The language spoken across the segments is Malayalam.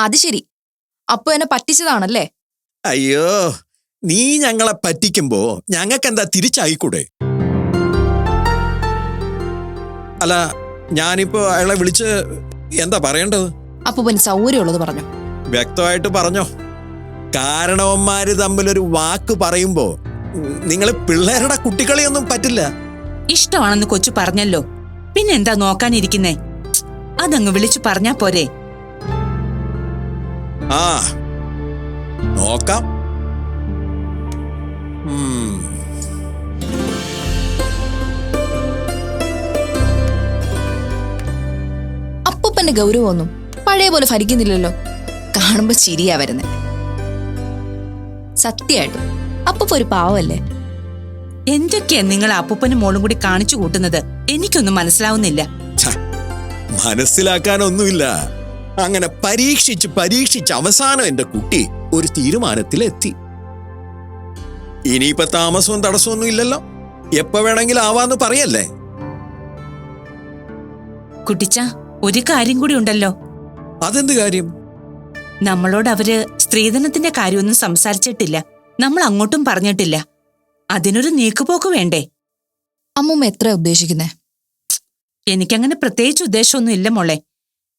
അത് ശരി. അപ്പൊ എന്നെ പറ്റിച്ചതാണല്ലേ? അയ്യോ നീ ഞങ്ങളെ പറ്റിക്കുമ്പോ ഞങ്ങൾക്ക് എന്താ തിരിച്ചായിക്കൂടെ? അല്ല ഞാനിപ്പോ അയാളെ വിളിച്ച് എന്താ പറയേണ്ടത്? പിന്നെ സൗകര്യമുള്ളത് പറഞ്ഞു. വ്യക്തമായിട്ട് പറഞ്ഞോ. കാരണവന്മാര് തമ്മിലൊരു വാക്ക് പറയുമ്പോ നിങ്ങൾ പിള്ളേരുടെ കുട്ടികളെയൊന്നും പറ്റില്ല. ഇഷ്ടമാണെന്ന് കൊച്ചു പറഞ്ഞല്ലോ. പിന്നെന്താ നോക്കാനിരിക്കുന്നേ? അതങ്ങ് വിളിച്ചു പറഞ്ഞാ പോരെ. ആ. നോക്കാം. അപ്പൂപ്പന്റെ ഗൗരവമൊന്നും പഴയ പോലെ ഫലിക്കുന്നില്ലല്ലോ കാണുമ്പോ ചിരിയാ വരുന്നേ. സത്യമായിട്ടും അപ്പൂപ്പ ഒരു പാവല്ലേ? എന്തൊക്കെയാ നിങ്ങൾ അപ്പൂപ്പനും മോളും കൂടി കാണിച്ചു കൂട്ടുന്നത്? എനിക്കൊന്നും മനസ്സിലാവുന്നില്ല. ഛ, മനസ്സിലാക്കാനൊന്നുമില്ല. അങ്ങനെ പരീക്ഷിച്ച് പരീക്ഷിച്ച് അവസാനം എന്റെ കുട്ടി ഒരു തീരുമാനത്തിലെത്തി. ഇനിയിപ്പോ താമസവും തടസ്സമൊന്നും ഇല്ലല്ലോ. എപ്പോ വേണമെങ്കിലും ആവാന്ന് പറയല്ലേ? കുട്ടിച്ച ഒരു കാര്യം കൂടി ഉണ്ടല്ലോ. അതെന്ത് കാര്യം? നമ്മളോട് അവർ സ്ത്രീധനത്തിന്റെ കാര്യമൊന്നും സംസാരിച്ചിട്ടില്ല. നമ്മൾ അങ്ങോട്ടും പറഞ്ഞിട്ടില്ല. അതിനൊരു നീക്കുപോക്ക് വേണ്ടേ? അമ്മൂമ്മ എത്ര ഉദ്ദേശിക്കുന്നേ? എനിക്കങ്ങനെ പ്രത്യേകിച്ച് ഉദ്ദേശമൊന്നും ഇല്ല മോളെ.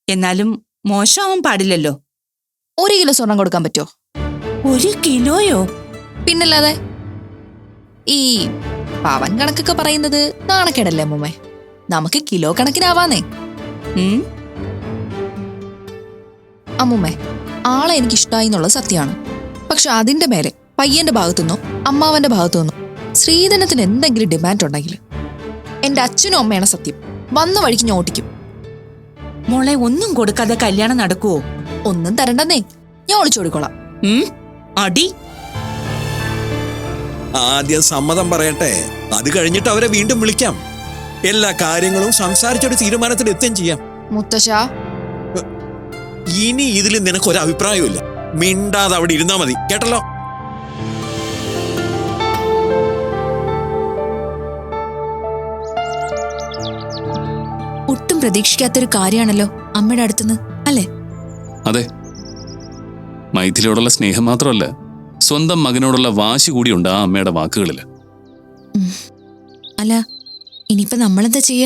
എന്നാലും മോശമാവാൻ പാടില്ലല്ലോ. ഒരു കിലോ സ്വർണം കൊടുക്കാൻ പറ്റുമോ? ഒരു കിലോയോ? പിന്നല്ലാതെ ഈ പവൻ കണക്കൊക്കെ പറയുന്നത് നാണക്കേടല്ലേ അമ്മൂമ്മേ? നമുക്ക് കിലോ കണക്കിനാവാന്നേ. ഉം. അമ്മൂമ്മേ ആളെ എനിക്ക് ഇഷ്ടമായി എന്നുള്ളത് സത്യമാണ്. പക്ഷെ അതിന്റെ മേലെ പയ്യന്റെ ഭാഗത്തുനിന്നോ അമ്മാവന്റെ ഭാഗത്തുനിന്നോ സ്ത്രീധനത്തിന് എന്തെങ്കിലും ഡിമാൻഡ് ഉണ്ടെങ്കിൽ. എന്റെ അച്ഛനും അമ്മയാണ് സത്യം. വന്ന വഴിക്ക് ഞാൻ ഓട്ടിക്കും മോളെ ഒന്നും കൊടുക്കാതെ കല്യാണം നടക്കുവോ? ഒന്നും തരണ്ടെന്നേ. ഞാൻ ഒളിച്ചു കൊടുക്കോളാം. അടി. ആദ്യം സമ്മതം പറയട്ടെ. അത് കഴിഞ്ഞിട്ട് അവരെ വീണ്ടും വിളിക്കാം. എല്ലാ കാര്യങ്ങളും സംസാരിച്ചൊരു തീരുമാനത്തിൽ എത്തുകയും ചെയ്യാം. മുത്തശ്ശാ. ഇനി ഇതിൽ നിനക്കൊരു അഭിപ്രായമില്ല മിണ്ടാതെ അവിടെ ഇരുന്നാ മതി. കേട്ടല്ലോ? പ്രതീക്ഷിക്കാത്തൊരു കാര്യമാണല്ലോ അമ്മയുടെ അടുത്തുനിന്ന് അല്ലേ? അതെ. മൈഥിലിയോടുള്ള സ്നേഹം മാത്രമല്ല സ്വന്തം മകനോടുള്ള വാശി കൂടിയുണ്ട് ആ അമ്മയുടെ വാക്കുകളിൽ അല്ല ഇനിയിപ്പോ നമ്മളെന്താ ചെയ്യ?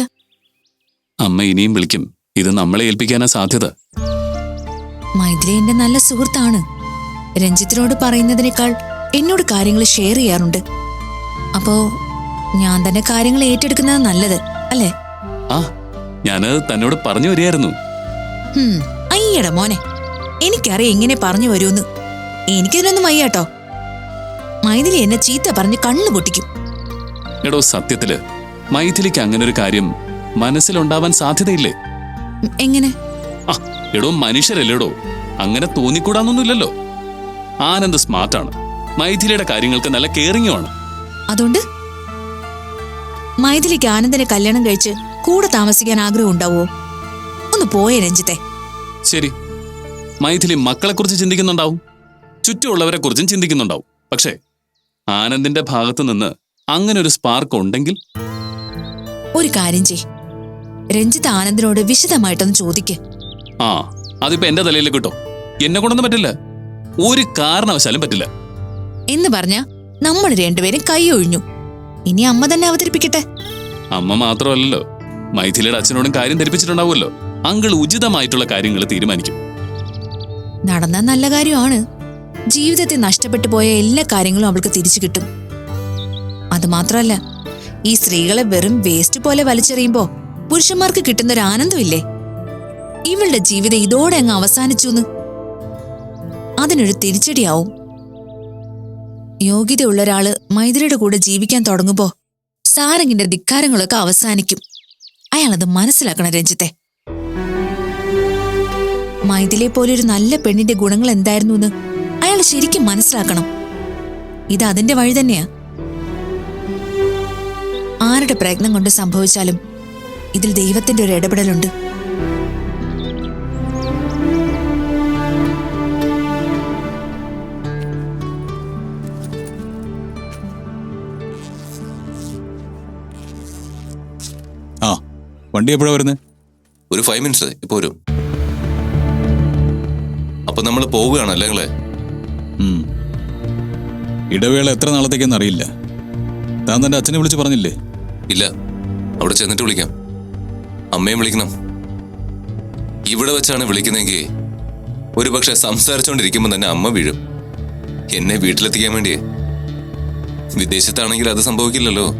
അമ്മ ഇനിയും വിളിക്കും. ഇത് നമ്മളെ ഏൽപ്പിക്കാനാ സാധ്യത. മൈഥിലി എന്റെ നല്ല സുഹൃത്താണ്. രഞ്ജിത്തിനോട് പറയുന്നതിനേക്കാൾ എന്നോട് കാര്യങ്ങൾ ഷെയർ ചെയ്യാറുണ്ട്. അപ്പോ ഞാൻ തന്നെ കാര്യങ്ങൾ ഏറ്റെടുക്കുന്നത് നല്ലത് അല്ലേ? ആ ഞാനത് തന്നോട് പറഞ്ഞു വരികയായിരുന്നു. അയ്യട മോനെ. എനിക്കറിയാം ഇങ്ങനെ പറഞ്ഞു വരുമെന്ന്. എനിക്കിതിനൊന്നും വയ്യാട്ടോ. മൈഥിലി എന്നെ ചീത്ത പറഞ്ഞ് കണ്ണു പൊട്ടിക്കും. എടോ സത്യത്തിൽ. മൈഥിലിക്ക് അങ്ങനെ ഒരു കാര്യം മനസ്സിലുണ്ടാവാൻ സാധ്യതയില്ലേ? എങ്ങനെ? എടോ മനുഷ്യരല്ലേടോ. അങ്ങനെ തോന്നിക്കൂടാന്നൊന്നുമില്ലല്ലോ. ആനന്ദ് സ്മാർട്ടാണ്. മൈഥിലിയുടെ കാര്യങ്ങൾക്ക് നല്ല കെയറിങ്ങുമാണ് അതുകൊണ്ട്? മൈഥിലിക്ക് ആനന്ദനെ കല്യാണം കഴിച്ച് കൂടെ താമസിക്കാൻ ആഗ്രഹം ഉണ്ടാവോ? ഒന്ന് പോയേ രഞ്ജിത്തെ. ശരി. മൈഥിലി മക്കളെക്കുറിച്ച് ചിന്തിക്കുന്നുണ്ടാവും. ചുറ്റുമുള്ളവരെ കുറിച്ചും ചിന്തിക്കുന്നുണ്ടാവും. പക്ഷേ ആനന്ദിന്റെ ഭാഗത്തു നിന്ന് അങ്ങനെ ഒരു സ്പാർക്ക് ഉണ്ടെങ്കിൽ? ഒരു കാര്യം ചെയ് രഞ്ജിത്ത് ആനന്ദിനോട് വിശദമായിട്ടൊന്ന് ചോദിക്ക്. ആ അതിപ്പോ എന്റെ തലയിൽ കിട്ടോ. എന്നെ കൊണ്ടൊന്നും പറ്റില്ല. ഒരു കാരണവശാലും പറ്റില്ല. എന്ന് പറഞ്ഞ നമ്മൾ രണ്ടുപേരും കൈ ഒഴിഞ്ഞു. ഇനി അമ്മ തന്നെ അവതരിപ്പിക്കട്ടെ. അമ്മ മാത്രമല്ലല്ലോ. മൈഥിലിയുടെ അച്ഛനോടും കാര്യം ധരിപ്പിച്ചിട്ടുണ്ടാവുമല്ലോ. അങ്കിൾ ഉചിതമായിട്ടുള്ള കാര്യങ്ങൾ തീരുമാനിക്കും. നടന്ന നല്ല കാര്യമാണ്. ജീവിതത്തെ നഷ്ടപ്പെട്ടു പോയ എല്ലാ കാര്യങ്ങളും അവൾക്ക് തിരിച്ചു കിട്ടും. അതുമാത്രമല്ല ഈ സ്ത്രീകളെ വെറും വേസ്റ്റ് പോലെ വലിച്ചെറിയുമ്പോ പുരുഷന്മാർക്ക് കിട്ടുന്നൊരു ആനന്ദമില്ലേ? ഇവളുടെ ജീവിതം ഇതോടെ അങ്ങ് അവസാനിച്ചു അതിനൊരു തിരിച്ചടിയാവും. യോഗ്യതയുള്ള ഒരാൾ മൈഥിലിയുടെ കൂടെ ജീവിക്കാൻ തുടങ്ങുമ്പോ സാരംഗിന്റെ ധിക്കാരങ്ങളൊക്കെ അവസാനിക്കും. അയാളത് മനസ്സിലാക്കണം രഞ്ജിത്തെ. മൈഥിലെ ഒരു നല്ല പെണ്ണിന്റെ ഗുണങ്ങൾ എന്തായിരുന്നു എന്ന് അയാൾ ശരിക്കും മനസ്സിലാക്കണം. ഇത് അതിന്റെ വഴി തന്നെയാ. ആരുടെ പ്രയത്നം കൊണ്ട് സംഭവിച്ചാലും ഇതിൽ ദൈവത്തിന്റെ ഒരു ഇടപെടലുണ്ട്. വണ്ടി എപ്പോഴാണ് വരുന്നത് ഒരു ഫൈവ് മിനിറ്റ്സ് ഇപ്പോൾ വരും. നമ്മൾ പോവുകയാണല്ലേ നിങ്ങളെ? ഇടവേള എത്ര നാളത്തേക്കെന്ന് അറിയില്ല. താൻ തന്റെ അച്ഛനെ വിളിച്ച് പറഞ്ഞില്ലേ? ഇല്ല. അവിടെ ചെന്നിട്ട് വിളിക്കാം. അമ്മയും വിളിക്കണം. ഇവിടെ വെച്ചാണ് വിളിക്കുന്നതെങ്കിൽ ഒരു പക്ഷെ സംസാരിച്ചുകൊണ്ടിരിക്കുമ്പോൾ തന്നെ അമ്മ വീഴും. എന്നെ വീട്ടിലെത്തിക്കാൻ വേണ്ടിയേ. വിദേശത്താണെങ്കിൽ അത് സംഭവിക്കില്ലല്ലോ.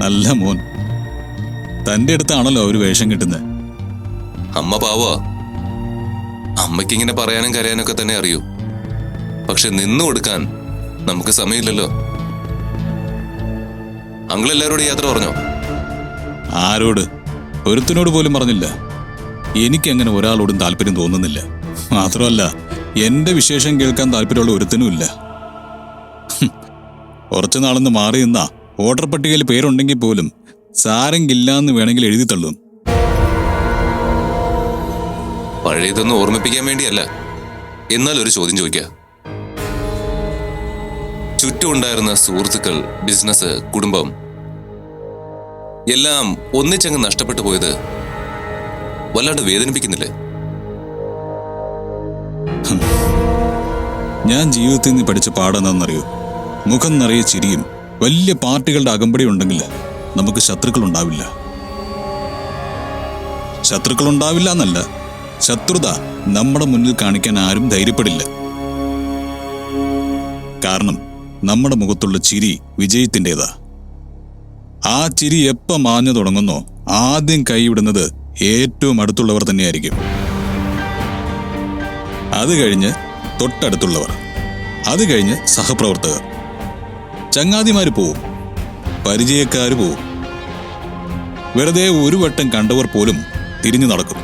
നല്ല മോൻ. തന്റെ അടുത്താണല്ലോ ഒരു വേഷം കിട്ടുന്നത്. അമ്മ പാവാ? അമ്മയ്ക്ക് ഇങ്ങനെ പറയാനും കരയാനൊക്കെ തന്നെ അറിയൂ. പക്ഷെ നിന്നു കൊടുക്കാൻ നമുക്ക് സമയമില്ലല്ലോ. അങ്കിൾ എല്ലാവരോടും യാത്ര പറഞ്ഞോ? ആരോട്? ഒരുത്തിനോട് പോലും പറഞ്ഞില്ല. എനിക്ക് എനിക്കങ്ങനെ ഒരാളോടും താല്പര്യം തോന്നുന്നില്ല. മാത്രമല്ല എന്റെ വിശേഷം കേൾക്കാൻ താല്പര്യമുള്ള ഒരുത്തിനുമില്ല ഇല്ല. കുറച്ചു നാളൊന്ന് മാറി നിന്നാ. വോട്ടർ പട്ടികയിൽ പേരുണ്ടെങ്കിൽ പോലും സാരംഗില്ലാന്ന് വേണമെങ്കിൽ എഴുതി തള്ളും. പഴയതൊന്നും ഓർമ്മിപ്പിക്കാൻ വേണ്ടിയല്ല. എന്നാൽ ഒരു ചോദ്യം ചോദിക്ക. ചുറ്റുമുണ്ടായിരുന്ന സുഹൃത്തുക്കൾ ബിസിനസ് കുടുംബം എല്ലാം ഒന്നിച്ചങ്ങ് നഷ്ടപ്പെട്ടു പോയത് വല്ലാണ്ട് വേദനിപ്പിക്കുന്നില്ലേ? ഞാൻ ജീവിതത്തിൽ നിന്ന് പഠിച്ച പാടെന്താണെന്നറിയോ മുഖം നിറയെ ചിരിയും വലിയ പാർട്ടികളുടെ അകമ്പടി ഉണ്ടെങ്കിൽ നമുക്ക് ശത്രുക്കൾ ഉണ്ടാവില്ല ശത്രുക്കൾ ഉണ്ടാവില്ല എന്നല്ല ശത്രുത നമ്മുടെ മുന്നിൽ കാണിക്കാൻ ആരും ധൈര്യപ്പെടില്ല. കാരണം നമ്മുടെ മുഖത്തുള്ള ചിരി വിജയത്തിന്റെതാ. ആ ചിരി എപ്പ മാഞ്ഞു തുടങ്ങുന്നോ ആദ്യം കൈവിടുന്നത് ഏറ്റവും അടുത്തുള്ളവർ തന്നെയായിരിക്കും. അത് കഴിഞ്ഞ് തൊട്ടടുത്തുള്ളവർ അത് കഴിഞ്ഞ് സഹപ്രവർത്തകർ. ചങ്ങാതിമാര് പോവും പരിചയക്കാര് പോവും. വെറുതെ ഒരു വട്ടം കണ്ടവർ പോലും തിരിഞ്ഞു നടക്കും.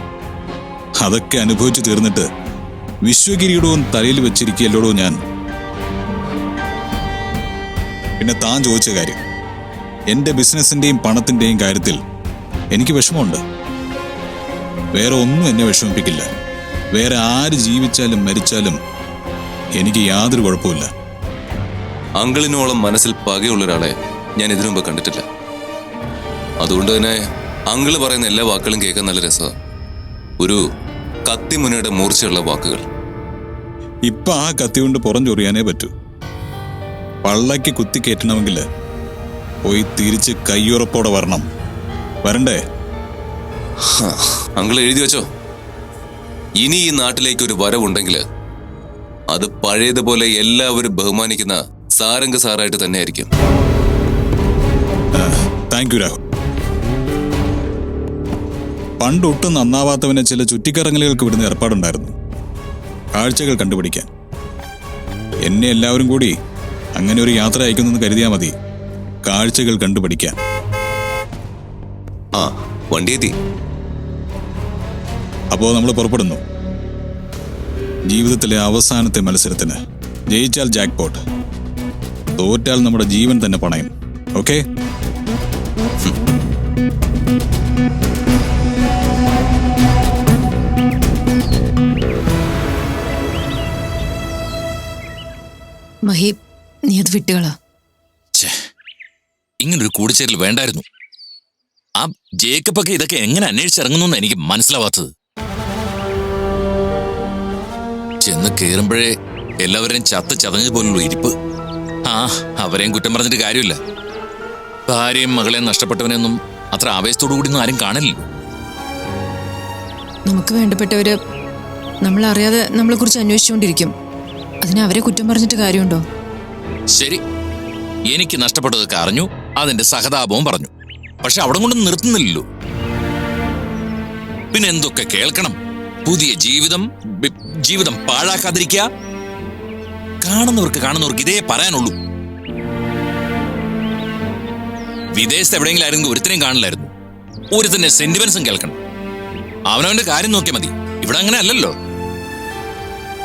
അതൊക്കെ അനുഭവിച്ചു തീർന്നിട്ട് വിശ്വകിരീടവും തലയിൽ വെച്ചിരിക്കുകയല്ലോടോ ഞാൻ? പിന്നെ താൻ ചോദിച്ച കാര്യം എന്റെ ബിസിനസിന്റെയും പണത്തിന്റെയും കാര്യത്തിൽ എനിക്ക് വിഷമമുണ്ട്. വേറെ ഒന്നും എന്നെ വിഷമിപ്പിക്കില്ല. വേറെ ആര് ജീവിച്ചാലും മരിച്ചാലും എനിക്ക് യാതൊരു കുഴപ്പമില്ല അങ്കിളിനോളം മനസ്സിൽ പകയുള്ള ഒരാളെ ഞാൻ ഇതിനുമുമ്പ് കണ്ടിട്ടില്ല. അതുകൊണ്ട് തന്നെ അങ്കിൾ പറയുന്ന എല്ലാ വാക്കുകളും കേൾക്കാൻ നല്ല രസമാണ് ഒരു കത്തിമുനയുടെ മൂർച്ചയുള്ള വാക്കുകൾ. ഇപ്പൊ ആ കത്തി കൊണ്ട് പുറം ചൊറിയാനേ പറ്റൂ. പള്ളയ്ക്ക് കുത്തി കയറ്റണമെങ്കിൽ പോയി തിരിച്ച് കയ്യുറപ്പോടെ വരണം. വരണ്ടേ? അങ്കിൾ എഴുതി വെച്ചോ. ഇനി ഈ നാട്ടിലേക്ക് ഒരു വരവുണ്ടെങ്കിൽ അത് പഴയതുപോലെ എല്ലാവരും ബഹുമാനിക്കുന്ന സാരംഗ സാറായിട്ട് തന്നെ ആയിരിക്കും താങ്ക് യു രാഹുൽ. പണ്ട് ഒട്ടും നന്നാവാത്തവനെ ചില ചുറ്റിക്കറങ്ങലുകൾക്ക് വിടുന്ന ഏർപ്പാടുണ്ടായിരുന്നു. കാഴ്ചകൾ കണ്ടുപിടിക്കാൻ. എന്നെ എല്ലാവരും കൂടി അങ്ങനെ ഒരു യാത്ര അയക്കുന്നെന്ന് കരുതിയാൽ മതി. കാഴ്ചകൾ കണ്ടുപിടിക്കാൻ. ആ അപ്പോൾ നമ്മൾ പുറപ്പെടുന്നു. ജീവിതത്തിലെ അവസാനത്തെ മത്സരത്തിന്. ജയിച്ചാൽ ജാക്ക് പോട്ട് തോറ്റാൽ നമ്മുടെ ജീവൻ തന്നെ പണയം. ഓക്കെ? മഹി നീ അത് വിട്ടുകളാ. ഇങ്ങനൊരു കൂടിച്ചേരൽ വേണ്ടായിരുന്നു. ആ ജേക്കബ് ഒക്കെ ഇതൊക്കെ എങ്ങനെ അന്വേഷിച്ചിറങ്ങുന്നു എനിക്ക് മനസ്സിലാവാത്തത്. ചെന്ന് കേറുമ്പോഴേ എല്ലാവരെയും ചത്ത് ചതഞ്ഞ പോലുള്ള ഇരിപ്പ്. ആ അവരെയും കുറ്റം പറഞ്ഞിട്ട് കാര്യമില്ല. ഭാര്യയും മകളെയും നഷ്ടപ്പെട്ടവനെയൊന്നും അത്ര ആവേശത്തോടു കൂടി ഒന്നും ആരും കാണില്ല നമുക്ക് വേണ്ടപ്പെട്ടവര് നമ്മളറിയാതെ നമ്മളെ കുറിച്ച് അന്വേഷിച്ചുകൊണ്ടിരിക്കും. അതിന് അവരെ കുറ്റം പറഞ്ഞിട്ട് കാര്യമുണ്ടോ? ശരി. എനിക്ക് നഷ്ടപ്പെട്ടതൊക്കെ അറിഞ്ഞു അതിന്റെ സഹതാപവും പറഞ്ഞു. പക്ഷെ അവിടെ കൊണ്ട് നിർത്തുന്നില്ലല്ലോ. പിന്നെ എന്തൊക്കെ കേൾക്കണം? പുതിയ ജീവിതം ജീവിതം പാഴാക്കാതിരിക്കുക. കാണുന്നവർക്ക് കാണുന്നവർക്ക് ഇതേ പറയാനുള്ളൂ. വിദേശത്ത് എവിടെയെങ്കിലും ആയിരുന്നു ഒരുത്തിനെയും കാണില്ലായിരുന്നു. ഒരുത്തന്റെ സെന്റിമെന്റ്സും കേൾക്കണം. അവനവന്റെ കാര്യം നോക്കിയാൽ മതി. ഇവിടെ അങ്ങനെ അല്ലല്ലോ.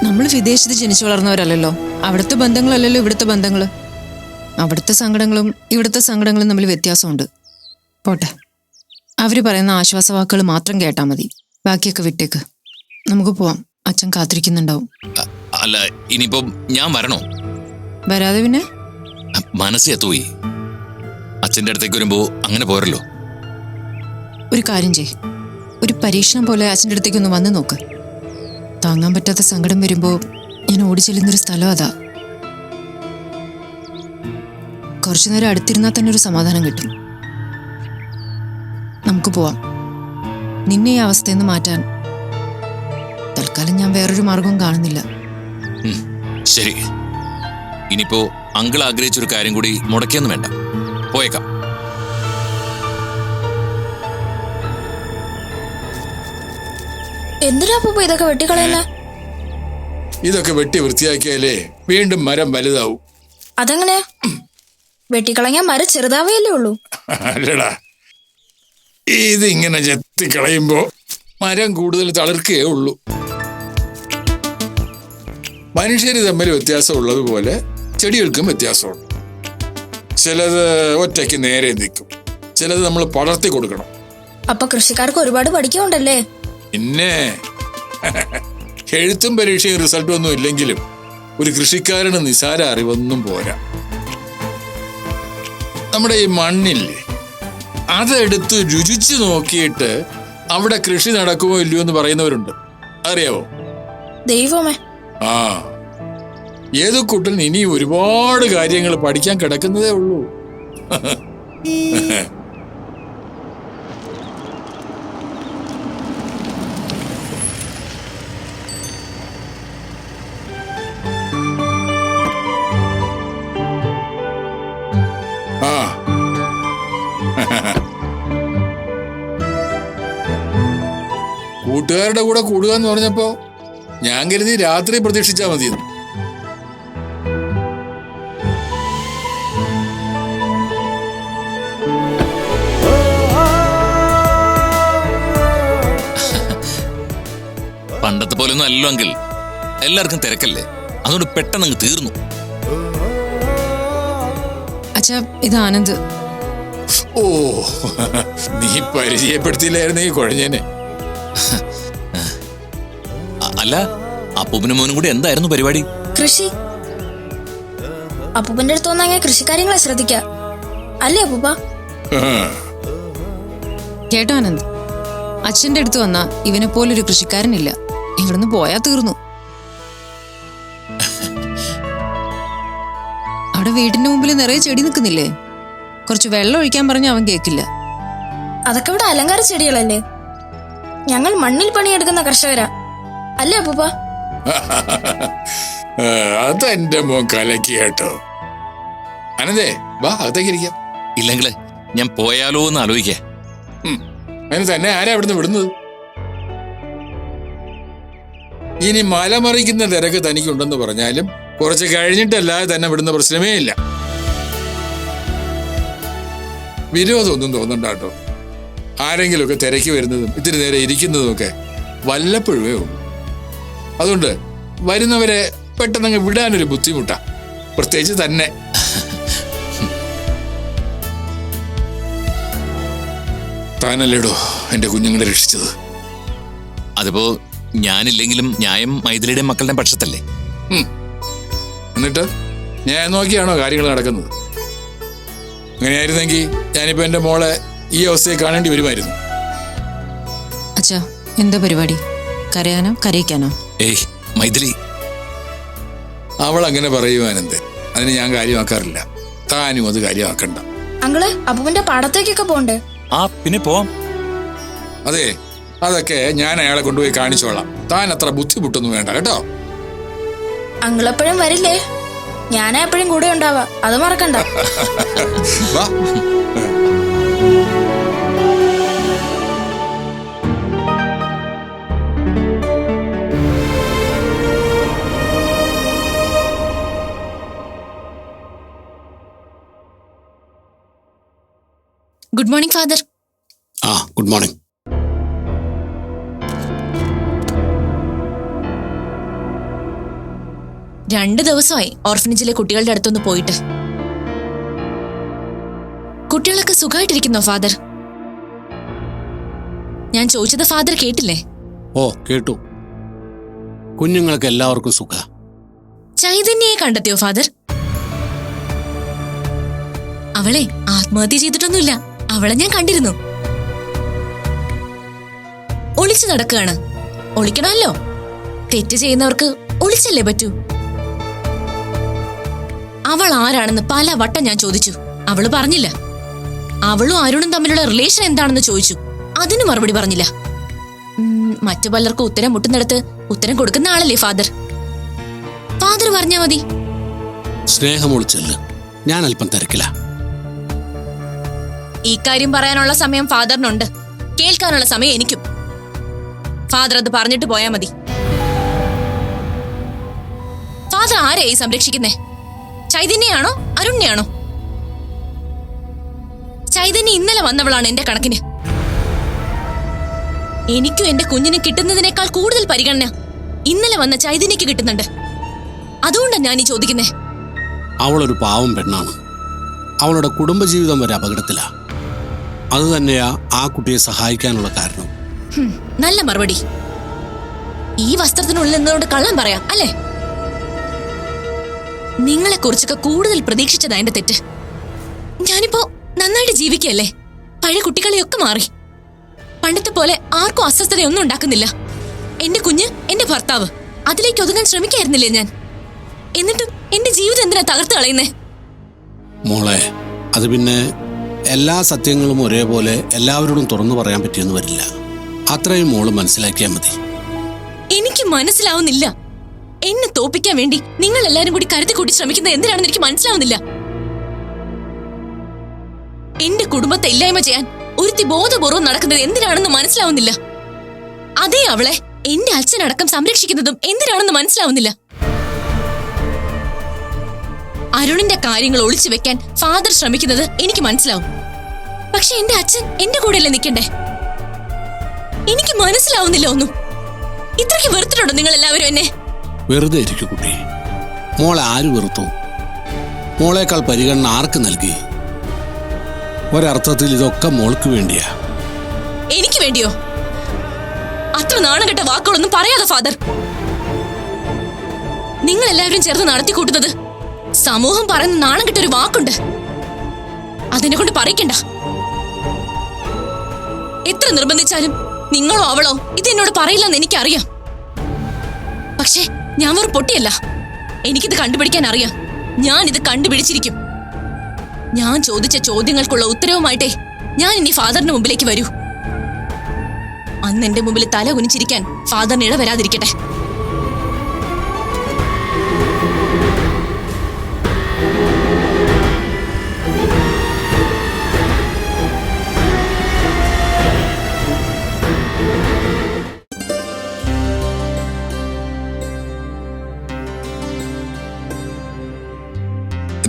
നമ്മൾ വിദേശത്ത് ജനിച്ചു വളർന്നവരല്ലല്ലോ. അവിടുത്തെ ബന്ധങ്ങളല്ലല്ലോ ഇവിടുത്തെ ബന്ധങ്ങൾ അവിടുത്തെ സങ്കടങ്ങളും ഇവിടുത്തെ സങ്കടങ്ങളും തമ്മിൽ വ്യത്യാസമുണ്ട്. പോട്ടെ. അവർ പറയുന്ന ആശ്വാസവാക്കുകൾ മാത്രം കേട്ടാൽ മതി. ബാക്കിയൊക്കെ വിട്ടേക്ക്. നമുക്ക് പോവാം. അച്ഛൻ കാത്തിരിക്കുന്നുണ്ടാവും. അല്ല ഇനിയിപ്പം ഞാൻ വരണോ? വരാതെ പിന്നെ? മനസ്സ് എത്തുപോയി അച്ഛന്റെ അടുത്തേക്ക് വരുമ്പോ അങ്ങനെ പോരല്ലോ. ഒരു കാര്യം ചെയ് ഒരു പരീക്ഷണം പോലെ അച്ഛന്റെ അടുത്തേക്ക് ഒന്ന് വന്ന് നോക്ക്. താങ്ങാൻ പറ്റാത്ത സങ്കടം വരുമ്പോ ഞാൻ ഓടിച്ചെല്ലുന്നൊരു സ്ഥലം അതാ. കുറച്ചു നേരം അടുത്തിരുന്നാൽ തന്നെ ഒരു സമാധാനം കിട്ടും. നമുക്ക് പോവാം. നിന്നെ ഈ അവസ്ഥയിൽ നിന്ന് മാറ്റാൻ തൽക്കാലം ഞാൻ വേറൊരു മാർഗവും കാണുന്നില്ല. ശരി. ഇനിയിപ്പോ അങ്കിൾ ആഗ്രഹിച്ചൊരു കാര്യം കൂടി മുടക്കിയൊന്നും വേണ്ട. പോയേക്കാം. എന്തിനാ അപ്പൂപ്പ ഇതൊക്കെ വെട്ടിക്കളയുന്ന? ഇതൊക്കെ വെട്ടി വൃത്തിയാക്കിയാലേ വീണ്ടും മരം വലുതാവും. അതെങ്ങനെ? വെട്ടിക്കളഞ്ഞാൽ മരം ചെറുതാവേയല്ലേ ഉള്ളൂ. അല്ലടാ ഇതിങ്ങനെ ചെത്തിക്കളയുമ്പോ മരം കൂടുതൽ തളിർക്കേ ഉള്ളൂ. മനുഷ്യര് തമ്മിൽ വ്യത്യാസമുള്ളതുപോലെ ചെടികൾക്കും വ്യത്യാസമുണ്ട്. ചിലത് ഒറ്റയ്ക്ക് നേരെ നിൽക്കും. ചിലത് നമ്മൾ പടർത്തി കൊടുക്കണം. അപ്പൊ കൃഷിക്കാർക്ക് ഒരുപാട് പഠിക്കുന്നുണ്ടല്ലേ പിന്നെ എഴുത്തും പരീക്ഷയും റിസൾട്ടും ഒന്നും ഇല്ലെങ്കിലും ഒരു കൃഷിക്കാരന് നിസാര അറിവൊന്നും പോരാ. നമ്മുടെ ഈ മണ്ണില്ലേ അതെടുത്ത് രുചിച്ചു നോക്കിയിട്ട് അവിടെ കൃഷി നടക്കുമോ ഇല്ലയോ എന്ന് പറയുന്നവരുണ്ട്. അറിയാവോ? ദൈവമേ. ആ. ഏത് കുട്ടൻ ഇനി ഒരുപാട് കാര്യങ്ങൾ പഠിക്കാൻ കിടക്കുന്നതേ ഉള്ളൂ. കൂട്ടുകാരുടെ കൂടെ കൂടുക എന്ന് പറഞ്ഞപ്പോ ഞാൻ കരുതി രാത്രി പ്രതീക്ഷിച്ചാ മതിയെന്ന്. പണ്ടത്തെ പോലൊന്നും അല്ലല്ലോ അങ്കിൾ. എല്ലാവർക്കും തിരക്കല്ലേ? അതുകൊണ്ട് പെട്ടെന്ന് അങ്ങ് തീർന്നു. അച്ഛാ ഇത് ആനന്ദ്. ഓ നീ പരിചയപ്പെടുത്തിയില്ലായിരുന്നെങ്കിൽ കുഴഞ്ഞേനെ. അല്ല അപ്പൂപ്പനും മോനും കൂടി എന്തായിരുന്നു പരിപാടി? കൃഷി. അപ്പൂപ്പന്റെ അടുത്ത് കൃഷി കൃഷിക്കാര്യങ്ങളെ ശ്രദ്ധിക്ക. അല്ലേ അപ്പൂപ്പ? കേട്ടോ ആനന്ദ്. അച്ഛന്റെ അടുത്ത് വന്നാ ഇവനെ പോലൊരു കൃഷിക്കാരനില്ല. ഇവിടുന്ന് പോയാ തീർന്നു. അവിടെ വീടിന്റെ മുമ്പിൽ നിറയെ ചെടി നിൽക്കുന്നില്ലേ? കുറച്ച് വെള്ളം ഒഴിക്കാൻ പറഞ്ഞ അവൻ കേക്കില്ല. അതൊക്കെ ഇവിടെ അലങ്കാര ചെടികളല്ലേ? ഞങ്ങൾ മണ്ണിൽ പണിയെടുക്കുന്ന കർഷകരാ. അല്ലേ അപ്പൂപ്പ. അതെന്റെ മോൻ കലക്കി കേട്ടോ. അനന്തേ വാ അകത്തേക്ക് ഇരിക്കാം. ഇല്ലെങ്കിലേ ഞാൻ പോയാലോ എന്ന് ആലോചിക്കേ. അതിന് തന്നെ ആരാ അവിടുന്ന് വിടുന്നത്? ഇനി മലമറിക്കുന്ന തിരക്ക് തനിക്കുണ്ടെന്ന് പറഞ്ഞാലും കുറച്ച് കഴിഞ്ഞിട്ടല്ലാതെ തന്നെ വിടുന്ന പ്രശ്നമേ ഇല്ല. വിരോധമൊന്നും തോന്നണ്ട കേട്ടോ. ആരെങ്കിലുമൊക്കെ തിരക്കി വരുന്നതും ഇത്തിരി നേരെ ഇരിക്കുന്നതും ഒക്കെ വല്ലപ്പോഴുമേ ഉള്ളൂ. അതുകൊണ്ട് വരുന്നവരെ പെട്ടെന്നങ്ങ് വിടാനൊരു ബുദ്ധിമുട്ടാ. പ്രത്യേകിച്ച് തന്നെ. താനല്ലേടോ എന്റെ കുഞ്ഞുങ്ങളെ രക്ഷിച്ചത്? അതിപ്പോ ഞാനില്ലെങ്കിലും ന്യായം മൈഥിലിയുടെ മക്കളുടെ പക്ഷത്തല്ലേ? എന്നിട്ട് ഞാൻ നോക്കിയാണോ കാര്യങ്ങൾ നടക്കുന്നത്? അങ്ങനെയായിരുന്നെങ്കിൽ ഞാനിപ്പോ എന്റെ മോളെ ഈ അവസ്ഥയെ കാണേണ്ടി വരുമായിരുന്നു. അച്ഛാ എന്താ പരിപാടി? കരയാനോ കരയിക്കാനോ? ഏയ് മൈഥിലി. അവൾ അങ്ങനെ പറയുവാനെന്ത്? അതിന് ഞാൻ കാര്യമാക്കാറില്ല. താനും അത് കാര്യമാക്കണ്ട. അങ്ങൾ അപ്പുവിന്റെ പാടത്തേക്കൊക്കെ പോണ്ടേ ആ പിന്നെ പോവാം. അതെ അതൊക്കെ ഞാൻ അയാളെ കൊണ്ടുപോയി കാണിച്ചോളാം. താൻ അത്ര ബുദ്ധിമുട്ടൊന്നും വേണ്ട കേട്ടോ? അങ്ങളെപ്പോഴും എപ്പോഴും വരില്ലേ? ഞാനാ എപ്പോഴും കൂടെ ഉണ്ടാവാ അത് മറക്കണ്ട. ഗുഡ് മോർണിംഗ് ഫാദർ ആ ഗുഡ് മോർണിംഗ് രണ്ട് ദിവസമായി ഓർഫനേജിലെ കുട്ടികളുടെ അടുത്തൊന്ന് പോയിട്ട്. കുട്ടികളൊക്കെ സുഖമായിട്ടിരിക്കുന്നോ ഫാദർ ഞാൻ ചോദിച്ചത് ഫാദർ കേട്ടില്ലേ? ഓ കേട്ടു. കുഞ്ഞുങ്ങൾക്ക് എല്ലാവർക്കും സുഖ. ചൈതന്യയെ കണ്ടെത്തിയോ ഫാദർ അവളെ ആത്മഹത്യ ചെയ്തിട്ടൊന്നുമില്ല. അവളെ ഞാൻ കണ്ടിരുന്നു. ഒളിച്ചു നടക്കുകയാണ്. ഒളിക്കണമല്ലോ. തെറ്റ് ചെയ്യുന്നവർക്ക് ഒളിച്ചല്ലേ പറ്റൂ? അവൾ ആരാണെന്ന് പല വട്ടം ഞാൻ ചോദിച്ചു. അവൾ പറഞ്ഞില്ല. അവളും അരുണും തമ്മിലുള്ള റിലേഷൻ എന്താണെന്ന് ചോദിച്ചു. അതിന് മറുപടി പറഞ്ഞില്ല. മറ്റു പലർക്കും ഉത്തരം മുട്ടുന്നിടത്ത് ഉത്തരം കൊടുക്കുന്ന ആളല്ലേ ഫാദർ ഫാദർ പറഞ്ഞാ മതി. സ്നേഹം ഒളിച്ചല്ല. ഞാൻ അല്പം തിരക്കില്ല ഈ കാര്യം പറയാനുള്ള സമയം ഫാദറിനുണ്ട്. കേൾക്കാനുള്ള സമയം എനിക്കും. ഫാദർ അത് പറഞ്ഞിട്ട് പോയാ മതി. ഫാദർ ആരെയായി സംരക്ഷിക്കുന്നേ? ചൈതന്യാണോ അരുണ്യാണോ ചൈതന്യ ഇന്നലെ വന്നവളാണ് എന്റെ കണക്കിന്. എനിക്കും എന്റെ കുഞ്ഞിന് കിട്ടുന്നതിനേക്കാൾ കൂടുതൽ പരിഗണന ഇന്നലെ വന്ന ചൈതന്യക്ക് കിട്ടുന്നുണ്ട്. അതുകൊണ്ടാണ് ഞാൻ ഈ ചോദിക്കുന്നേ? അവളൊരു പാവം പെണ്ണാണ്. അവളുടെ കുടുംബജീവിതം വരെ അപകടത്തിലാ. അത് തന്നെയാ ആ കുട്ടിയെ സഹായിക്കാനുള്ള കാരണം. നല്ല മറുപടി. ഈ വസ്ത്രത്തിനുള്ളിൽ നിന്നുകൊണ്ട് കള്ളം പറയാം അല്ലേ? നിങ്ങളെ കുറിച്ചൊക്കെ കൂടുതൽ പ്രതീക്ഷിച്ചതാ എന്റെ തെറ്റ്. ഞാനിപ്പോ നന്നായിട്ട് ജീവിക്കല്ലേ പഴയ കുട്ടികളെയൊക്കെ മാറി. പണ്ടത്തെ പോലെ ആർക്കും അസ്വസ്ഥതയൊന്നും ഉണ്ടാക്കുന്നില്ല. എന്റെ കുഞ്ഞ് എന്റെ ഭർത്താവ് അതിലേക്ക് ഒതുങ്ങാൻ ശ്രമിക്കായിരുന്നില്ലേ ഞാൻ? എന്നിട്ടും എന്റെ ജീവിതം എന്തിനാ തകർത്ത് കളയുന്നേ? മോളെ അത് പിന്നെ എല്ലാ സത്യങ്ങളും ഒരേപോലെ എല്ലാവരോടും തുറന്നു പറയാൻ പറ്റിയെന്ന് വരില്ല. അത്രയും മോൾ മനസ്സിലാക്കിയാൽ മതി. എനിക്ക് മനസ്സിലാവുന്നില്ല. എന്നെ തോപ്പിക്കാൻ വേണ്ടി നിങ്ങൾ എല്ലാരും കൂടി കരുതി കൂട്ടി ശ്രമിക്കുന്നത് എന്തിനാണെന്ന് എനിക്ക് മനസ്സിലാവുന്നില്ല. എന്റെ കുടുംബത്തെ ഇല്ലായ്മ ചെയ്യാൻ ഒരുത്തി ബോധപൂർവം നടക്കുന്നത് എന്തിനാണെന്ന് മനസ്സിലാവുന്നില്ല. അതേ അവളെ എന്റെ അച്ഛനടക്കം സംരക്ഷിക്കുന്നതും എന്തിനാണെന്ന് മനസ്സിലാവുന്നില്ല. അരുണിന്റെ കാര്യങ്ങൾ ഒളിച്ചു വെക്കാൻ ഫാദർ ശ്രമിക്കുന്നത് എനിക്ക് മനസ്സിലാവും. പക്ഷെ എന്റെ അച്ഛൻ എന്റെ കൂടെയല്ലേ നിൽക്കണ്ടേ? എനിക്ക് മനസ്സിലാവുന്നില്ല ഒന്നും. ഇത്രയ്ക്ക് വെറുത്തിട്ടുണ്ടോ നിങ്ങൾ എല്ലാവരും എന്നെ? വെറുതെ ഇരിക്കും കുട്ടി. മോളെ ആര് വെറുത്തു? മോളേക്കാൾ പരിഗണന ആർക്ക് നൽകി? ഒരർത്ഥത്തിൽ ഇതൊക്കെ മോൾക്ക് വേണ്ടിയാ. എനിക്ക് വേണ്ടിയോ? അത്ര നാണം കെട്ട വാക്കുകളൊന്നും പറയാതെ ഫാദർ. നിങ്ങൾ എല്ലാവരും ചേർന്ന് നടത്തി കൂട്ടുന്നത് സമൂഹം പറയുന്ന നാണം കിട്ടൊരു വാക്കുണ്ട്. അതിനെ കൊണ്ട് പറയിക്കണ്ട. എത്ര നിർബന്ധിച്ചാലും നിങ്ങളോ അവളോ ഇത് എന്നോട് പറയില്ലെന്ന് എനിക്കറിയാം. പക്ഷേ ഞാൻ വെറും പൊട്ടിയല്ല. എനിക്കിത് കണ്ടുപിടിക്കാൻ അറിയാം. ഞാൻ ഇത് കണ്ടുപിടിച്ചിരിക്കും. ഞാൻ ചോദിച്ച ചോദ്യങ്ങൾക്കുള്ള ഉത്തരവുമായിട്ടേ ഞാൻ ഇനി ഫാദറിന് മുമ്പിലേക്ക് വരൂ. അന്ന് എന്റെ മുമ്പിൽ തല കുനിച്ചിരിക്കാൻ ഫാദറിന് ഇട വരാതിരിക്കട്ടെ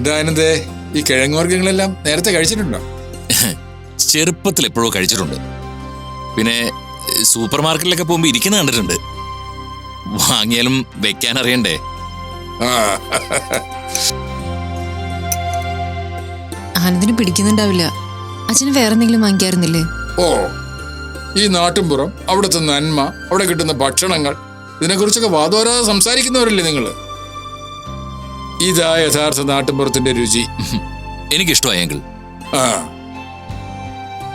എന്താ ആനന്ദേ ഈ കിഴങ്ങ് വർഗങ്ങളെല്ലാം നേരത്തെ കഴിച്ചിട്ടുണ്ടോ? ചെറുപ്പത്തിൽ എപ്പോഴോ കഴിച്ചിട്ടുണ്ട്. പിന്നെ സൂപ്പർ മാർക്കറ്റിലൊക്കെ പോകുമ്പോൾ ഇരിക്കുന്ന കണ്ടിട്ടുണ്ട്. വാങ്ങിയാലും വെക്കാൻ അറിയണ്ടേ? ആനന്ദിന് പിടിക്കുന്നുണ്ടാവില്ല. അച്ഛന് വേറെ എന്തെങ്കിലും വാങ്ങിക്കാറുന്നില്ലേ ഓ ഈ നാട്ടിൻപുറം അവിടുത്തെ നന്മ അവിടെ കിട്ടുന്ന ഭക്ഷണങ്ങൾ ഇതിനെക്കുറിച്ചൊക്കെ വാദോരാതെ സംസാരിക്കുന്നവരല്ലേ നിങ്ങൾ ഇതാ യഥാർത്ഥ നാട്ടുമ്പുറത്തിന്റെ രുചി. എനിക്കിഷ്ടമായി അങ്കിൾ ആ.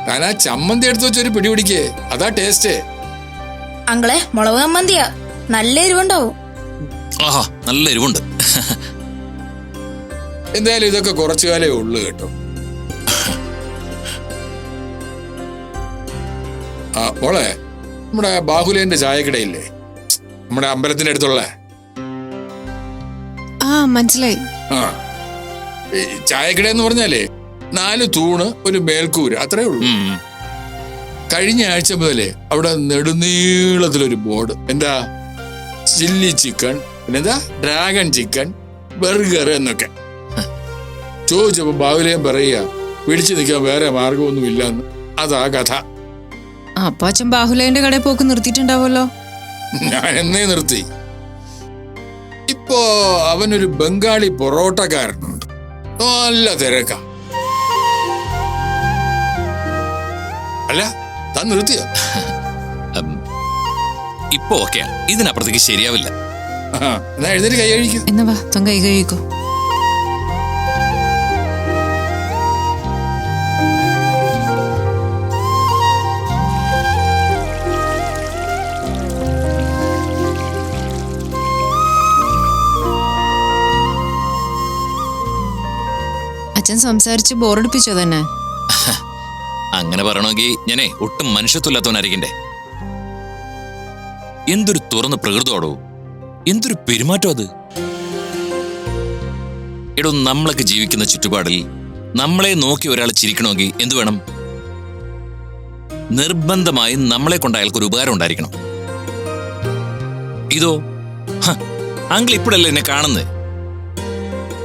ഞാൻ ആ ചമ്മന്തി എടുത്തു വെച്ചൊരു പിടി പിടിക്കേ. അതാ ടേസ്റ്റ് അങ്കളെ മുളക് ചമ്മന്തിയാ. നല്ല എരിവുണ്ടാവും. ആഹാ നല്ല എരിവുണ്ട്. എന്തായാലും ഇതൊക്കെ കുറച്ചു കാലേ ഉള്ളു കേട്ടോ. ആ മോളെ നമ്മുടെ ബാഹുലേന്റെ ചായക്കിടയില്ലേ? നമ്മുടെ അമ്പലത്തിന്റെ അടുത്തുള്ള ആ മനസ്സിലായി. ആ ഈ ചായക്കട എന്ന് പറഞ്ഞാലേ നാല് തൂണ് ഒരു മേൽക്കൂര് അത്രേ ഉള്ളൂ. ഉം. കഴിഞ്ഞ ആഴ്ച മുതലേ അവിടെ നെടുനീളത്തിലൊരു ബോർഡ് എന്താ ചില്ലി ചിക്കൻ പിന്നെന്താ ഡ്രാഗൺ ചിക്കൻ ബർഗർ എന്നൊക്കെ. ചോദിച്ചപ്പോ ബാഹുലേയം പറയുക പിടിച്ചു നിൽക്കാൻ വേറെ മാർഗമൊന്നും ഇല്ലെന്ന് അതാ കഥ. അപ്പൊ അച്ഛൻ ബാഹുലേന്റെ കടയിൽ പോക്ക് നിർത്തിയിട്ടുണ്ടാവുമല്ലോ. ഞാൻ എന്നേ നിർത്തി. ഇപ്പോ അവനൊരു ബംഗാളി പൊറോട്ടക്കാരനുണ്ട്. നല്ല തിരക്ക. അല്ല താൻ നിർത്തിയ? ഇപ്പൊ ഓക്കെയാ. ഇതിനപ്പുറത്തേക്ക് ശരിയാവില്ല. എഴുതി എന്നാ എഴുന്നേറ്റ് കൈ കഴിക്കും എന്നാ വാ തൻ കൈ കഴിക്കോ അച്ഛൻ സംസാരിച്ച് ബോറടിപ്പിച്ചോ തന്നെ? അങ്ങനെ പറയണമെങ്കിൽ ഞാനേ ഒട്ടും മനുഷ്യത്വമില്ലാത്തവനായിരിക്കണ്ടേ? എന്തൊരു തുറന്ന പ്രകൃതമാടോ? എന്തൊരു പെരുമാറ്റം അത്? എടോ നമ്മളൊക്കെ ജീവിക്കുന്ന ചുറ്റുപാടിൽ നമ്മളെ നോക്കി ഒരാൾ ചിരിക്കണമെങ്കിൽ എന്തു വേണം? നിർബന്ധമായും നമ്മളെ കൊണ്ട് അയാൾക്കൊരു ഉപകാരം ഉണ്ടായിരിക്കണം. ഇതോ അങ്കിൾ ഇപ്പോഴല്ലേ എന്നെ കാണുന്നത്?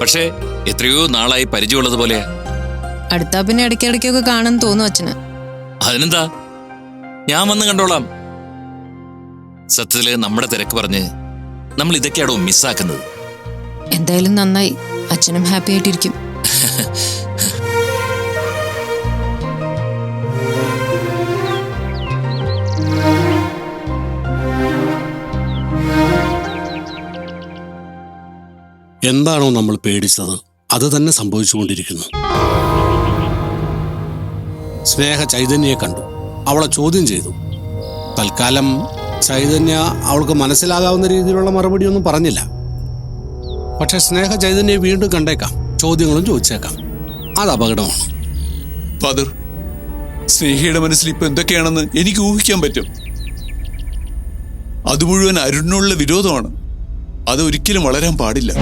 പക്ഷേ എത്രയോ നാളായി പരിചയമുള്ളത് പോലെയാ അടുത്താ പിന്നെ ഇടയ്ക്കിടയ്ക്കൊക്കെ കാണാൻ തോന്നു അച്ഛന്. അതിനെന്താ? ഞാൻ വന്ന് കണ്ടോളാം. സത്യത്തിൽ നമ്മുടെ തിരക്ക് പറഞ്ഞ് നമ്മൾ ഇതൊക്കെയാണോ മിസ്സാക്കുന്നത്. എന്തായാലും നന്നായി. അച്ഛനും ഹാപ്പി ആയിട്ടിരിക്കും. എന്താണോ നമ്മൾ പേടിച്ചത്? അത് തന്നെ സംഭവിച്ചുകൊണ്ടിരിക്കുന്നു. സ്നേഹ ചൈതന്യയെ കണ്ടു. അവളെ ചോദ്യം ചെയ്തു. തൽക്കാലം ചൈതന്യ അവൾക്ക് മനസ്സിലാകാവുന്ന രീതിയിലുള്ള മറുപടിയൊന്നും പറഞ്ഞില്ല. പക്ഷെ സ്നേഹ ചൈതന്യയെ വീണ്ടും കണ്ടേക്കാം. ചോദ്യങ്ങളും ചോദിച്ചേക്കാം. അത് അപകടമാണ്. സ്നേഹയുടെ മനസ്സിൽ ഇപ്പൊ എന്തൊക്കെയാണെന്ന് എനിക്ക് ഊഹിക്കാൻ പറ്റും. അത് മുഴുവൻ അരുണിനുള്ള വിരോധമാണ്. അത് ഒരിക്കലും വളരാൻ പാടില്ല.